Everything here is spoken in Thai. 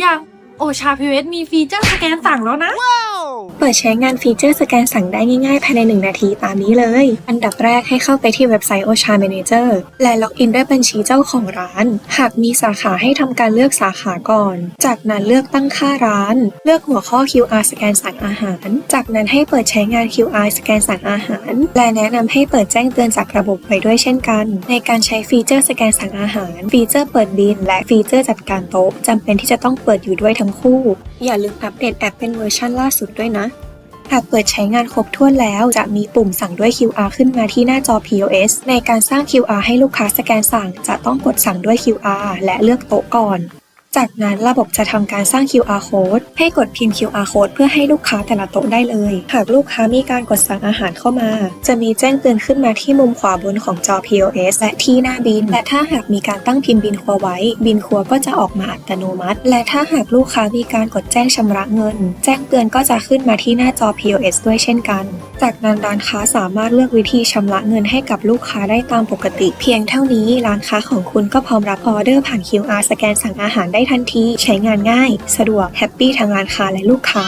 อยัง โอชาพีเวทมีฟีเจอร์สแกนสั่งแล้วนะ ว้า เปิดใช้งานฟีเจอร์สแกนสั่งได้ง่ายๆ ภายใน 1 นาทีตามนี้เลย อันดับแรกให้เข้าไปที่เว็บไซต์ Osha Manager และล็อกอินด้วยบัญชีเจ้าของร้าน หากมีสาขาให้ทำการเลือกสาขาก่อน จากนั้นเลือกตั้งค่าร้าน เลือกหัวข้อ QR สแกนสั่งอาหาร จากนั้นให้เปิดใช้งาน QR สแกนสั่งอาหาร และแนะนำให้เปิดแจ้งเตือนจากระบบไปด้วยเช่นกัน ในการใช้ฟีเจอร์สแกนสั่งอาหาร ฟีเจอร์เปิดบิน และฟีเจอร์จัดการโต๊ะจำเป็นที่จะต้องเปิดอยู่ด้วยทั้งคู่ อย่าลืมอัปเดตแอปเป็นเวอร์ชันล่าสุดด้วยนะ หากเปิดใช้งานครบถ้วนแล้วจะมีปุ่มสั่งด้วย QR ขึ้นมาที่หน้าจอ POS ในการสร้าง QR ให้ลูกค้าสแกนสั่ง จะต้องกดสั่งด้วย QR และเลือกโต๊ะก่อน จากนั้นระบบจะทำการสร้าง QR code ให้กดพิมพ์ QR code เพื่อให้ลูกค้าแต่ละโต๊ะได้เลย หากลูกค้ามีการกดสั่งอาหารเข้ามา จะมีแจ้งเตือนขึ้นมาที่มุมขวาบนของจอ POS และที่หน้าบิน และถ้าหากมีการตั้งพิมพ์บินครัวไว้ บินครัวก็จะออกมาอัตโนมัติ และถ้าหากลูกค้ามีการกดแจ้งชำระเงิน แจ้งเตือนก็จะขึ้นมาที่หน้าจอ POS ด้วยเช่นกัน จากนั้นร้านค้าสามารถเลือกวิธีชำระเงินให้กับลูกค้าได้ตามปกติ เพียงเท่านี้ร้านค้าของคุณก็พร้อมรับออเดอร์ผ่าน QR สแกนสั่งอาหารได้ได้ทันที ใช้งานง่าย สะดวก แฮปปี้ทั้งร้านค้าและลูกค้า